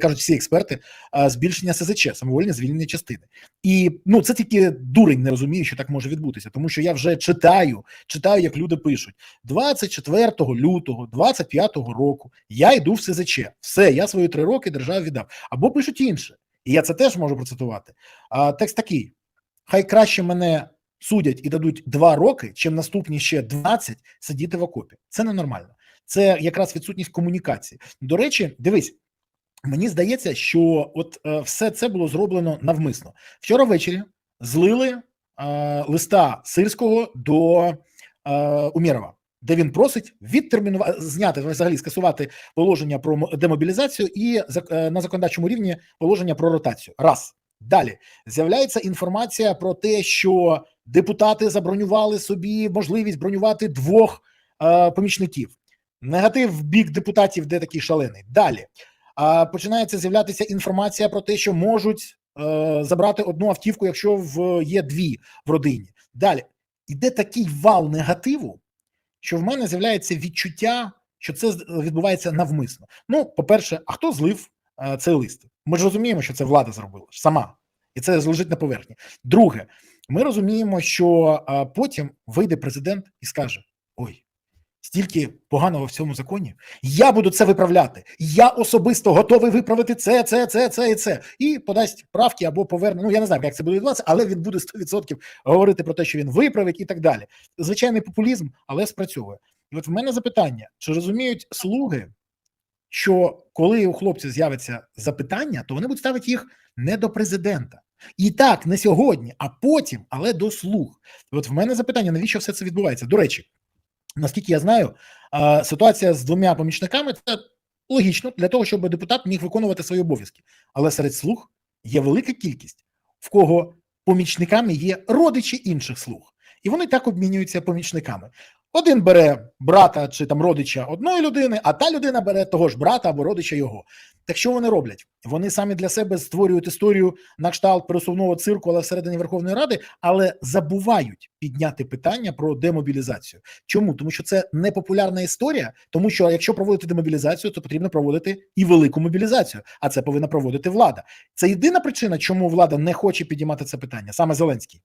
кажуть всі експерти, збільшення СЗЧ, самовольне звільнення частини. І ну це тільки дурень не розуміє, що так може відбутися, тому що я вже читаю, читаю, як люди пишуть 24 лютого 25 року. Я йду в СЗЧ. Все, я свої три роки державі віддав. Або пишуть інше, і я це теж можу процитувати. А текст такий: хай краще мене судять і дадуть два роки, чим наступні ще 20 сидіти в окопі. Це ненормально. Це якраз відсутність комунікації. До речі, дивись. Мені здається, що от е, все це було зроблено навмисно. Вчора ввечері злили е, листа Сирського до е, Умєрова, де він просить відтермінувати зняти взагалі скасувати положення про мо- демобілізацію і е, на законодавчому рівні положення про ротацію. Раз далі з'являється інформація про те, що депутати забронювали собі можливість бронювати двох е, помічників. Негатив в бік депутатів, де такий шалений. Далі починається з'являтися інформація про те, що можуть е, забрати одну автівку, якщо в є дві в родині. Далі іде такий вал негативу, що в мене з'являється відчуття, що це відбувається навмисно. Ну, по-перше, а хто злив е, цей лист? Ми ж розуміємо, що це влада зробила сама, і це лежить на поверхні. Друге, ми розуміємо, що е, потім вийде президент і скаже: Ой, стільки поганого в цьому законі. Я буду це виправляти. Я особисто готовий виправити це, це, це, це і це. І подасть правки або поверне. Ну я не знаю, як це буде відбуватися, але він буде 100% говорити про те, що він виправить і так далі. Звичайний популізм, але спрацьовує. І от в мене запитання: чи розуміють слуги, що коли у хлопців з'явиться запитання, то вони будуть ставити їх не до президента. І так, не сьогодні, а потім, але до слуг. От в мене запитання: навіщо все це відбувається? До речі, наскільки я знаю, ситуація з двома помічниками це логічно для того, щоб депутат міг виконувати свої обов'язки. Але серед слуг є велика кількість, в кого помічниками є родичі інших слуг, і вони так обмінюються помічниками. Один бере брата чи там родича одної людини, а та людина бере того ж брата або родича його. Так що вони роблять? Вони самі для себе створюють історію на кшталт пересувного цирку, але всередині Верховної Ради, але забувають підняти питання про демобілізацію. Чому? Тому що це непопулярна історія, тому що якщо проводити демобілізацію, то потрібно проводити і велику мобілізацію, а це повинна проводити влада. Це єдина причина, чому влада не хоче підіймати це питання, саме Зеленський.